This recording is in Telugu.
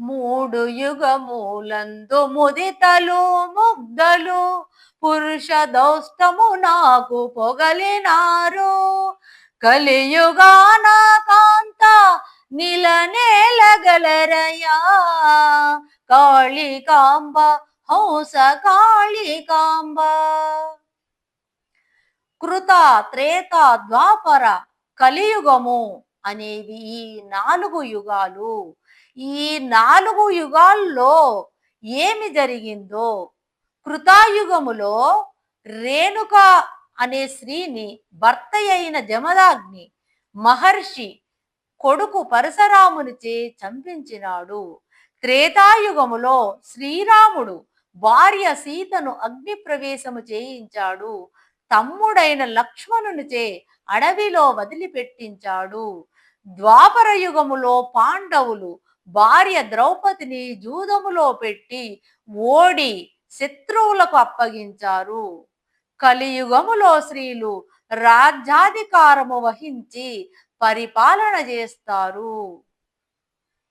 మూడు యుగములందు ముదితలు ముగ్ధలు పురుష దౌష్టము నాకు పొగలినారు. కలియుగాన కాంత నిలనేలగలరయా కాళికాంబ హంస కాళికాంబ. కృత త్రేత ద్వాపర కలియుగము అనేవి. ఈ నాలుగు యుగాలు ఈ నాలుగు యుగాల్లో ఏమి జరిగిందో కృతాయుగములో రేణుక అనే స్త్రీని భర్త అయిన జమదాగ్ని మహర్షి కొడుకు పరశురామునిచే చంపించినాడు. త్రేతాయుగములో శ్రీరాముడు భార్య సీతను అగ్ని ప్రవేశము చేయించాడు. తమ్ముడైన లక్ష్మణునిచే అడవిలో వదిలిపెట్టించాడు. ద్వాపర యుగములో పాండవులు భార్య ద్రౌపదిని జూదములో పెట్టి ఓడి శత్రువులకు అప్పగించారు. కలియుగములో స్త్రీలు రాజ్యాధికారము వహించి పరిపాలన చేస్తారు.